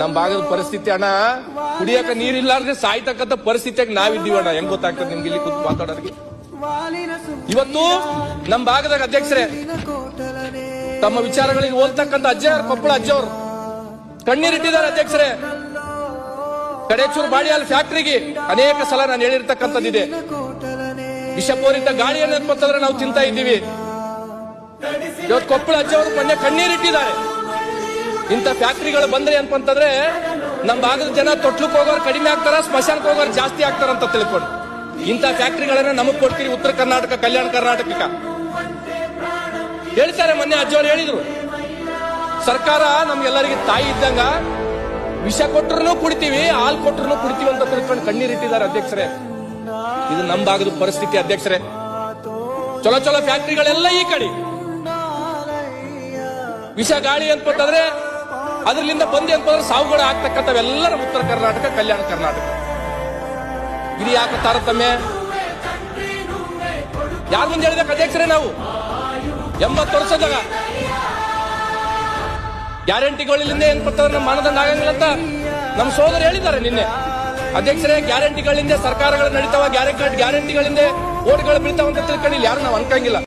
ನಮ್ ಭಾಗದ ಪರಿಸ್ಥಿತಿ ಅಣ್ಣ ಕುಡಿಯಕ ನೀರಿಲ್ಲಾರ್ದೆ ಸಾಯ್ತಕ್ಕಂತ ಪರಿಸ್ಥಿತಿಯಾಗ ನಾವಿದ್ದೀವಿ ಅಣ್ಣ. ಹೆಂಗ್ ಗೊತ್ತಾಗ್ತದೆ ನಿಮ್ಗೆ ಇಲ್ಲಿ ಕೂತ್ ಮಾತಾಡೋರಿಗೆ ಇವತ್ತು ನಮ್ ಭಾಗದಾಗ ಅಧ್ಯಕ್ಷರೇ, ತಮ್ಮ ವಿಚಾರಗಳಿಗೆ ಓದ್ತಕ್ಕಂತ ಅಜ್ಜ ಕೊಪ್ಪಳ ಅಜ್ಜವ್ರು ಕಣ್ಣೀರಿಟ್ಟಿದ್ದಾರೆ ಅಧ್ಯಕ್ಷರೇ. ಕಡೇಚೂರು ಬಾಡಿಯಾಲ್ ಫ್ಯಾಕ್ಟ್ರಿಗೆ ಅನೇಕ ಸಲ ನಾನು ಹೇಳಿರ್ತಕ್ಕಂಥದ್ದಿದೆ ವಿಷಪೂರಿತ ಗಾಳಿಯನ್ನು ಏನಂತಂದ್ರೆ ನಾವು ತಿಂತಾ ಇದ್ದೀವಿ. ಇವತ್ತು ಕೊಪ್ಪಳ ಅಜ್ಜವರು ಮೊನ್ನೆ ಕಣ್ಣೀರಿಟ್ಟಿದ್ದಾರೆ ಇಂಥ ಫ್ಯಾಕ್ಟ್ರಿಗಳು ಬಂದ್ರೆ ಏನಪ್ಪಂತಂದ್ರೆ ನಮ್ಮ ಭಾಗದ ಜನ ತೊಟ್ಲಕ್ಕೆ ಹೋಗೋರು ಕಡಿಮೆ ಆಗ್ತಾರ, ಸ್ಮಶಾನಕ್ಕೆ ಹೋಗೋರು ಜಾಸ್ತಿ ಆಗ್ತಾರ ಅಂತ ತಿಳ್ಕೊಂಡು. ಇಂಥ ಫ್ಯಾಕ್ಟ್ರಿಗಳನ್ನ ನಮಗ್ ಕೊಡ್ತೀರಿ ಉತ್ತರ ಕರ್ನಾಟಕ, ಕಲ್ಯಾಣ ಕರ್ನಾಟಕ ಹೇಳ್ತಾರೆ ಮೊನ್ನೆ ಅಜ್ಜವ್ರು ಹೇಳಿದ್ರು, ಸರ್ಕಾರ ನಮ್ಗೆಲ್ಲರಿಗೆ ತಾಯಿ ಇದ್ದಂಗ ವಿಷ ಕೊಟ್ಟರು ಕುಡಿತೀವಿ, ಹಾಲು ಕೊಟ್ಟರು ಕುಡಿತೀವಿ ಅಂತ ತಿಳ್ಕೊಂಡು ಕಣ್ಣೀರಿಟ್ಟಿದ್ದಾರೆ ಅಧ್ಯಕ್ಷರೇ. ಇದು ನಮ್ಮ ಭಾಗದ ಪರಿಸ್ಥಿತಿ ಅಧ್ಯಕ್ಷರೇ. ಚಲೋ ಚಲೋ ಫ್ಯಾಕ್ಟ್ರಿಗಳೆಲ್ಲ ಈ ಕಡೆ. ವಿಷ ಗಾಳಿ ಅಂತಂದ್ರೆ ಅದರಿಂದ ಬಂದೇ ಅಂತಂದ್ರೆ ಸಾವುಗಳು ಆಗ್ತಕ್ಕಂಥವೆಲ್ಲರ ಉತ್ತರ ಕರ್ನಾಟಕ, ಕಲ್ಯಾಣ ಕರ್ನಾಟಕ. ಇದು ಯಾಕೆ ತಾರತಮ್ಯ ಯಾರ ಮುಂದೆ ಹೇಳಿದ ಅಧ್ಯಕ್ಷರೇ ನಾವು? ಎಂಬತ್ತು ವರ್ಷದಾಗ. ಗ್ಯಾರಂಟಿಗಳಿಂದ ಏನ್ ಬರ್ತಾರೆ ನಮ್ಮ ಮಾನದಂಡ ಆಗಂಗಿಲ್ಲ ಅಂತ ನಮ್ಮ ಸೋದರ ಹೇಳಿದ್ದಾರೆ ನಿನ್ನೆ. ಅಧ್ಯಕ್ಷರೇ, ಗ್ಯಾರಂಟಿಗಳಿಂದ, ಸರ್ಕಾರಗಳು ನಡೀತಾವ ಗ್ಯಾರಂಟಿ, ಗ್ಯಾರಂಟಿಗಳಿಂದ, ಓಟ್ಗಳು ಬೀಳ್ತಾವ ಅಂತ ತಿಳ್ಕೊಂಡಿಲ್ಲ. ಯಾರು ನಾವು ಅನ್ಕಂಗಿಲ್ಲ.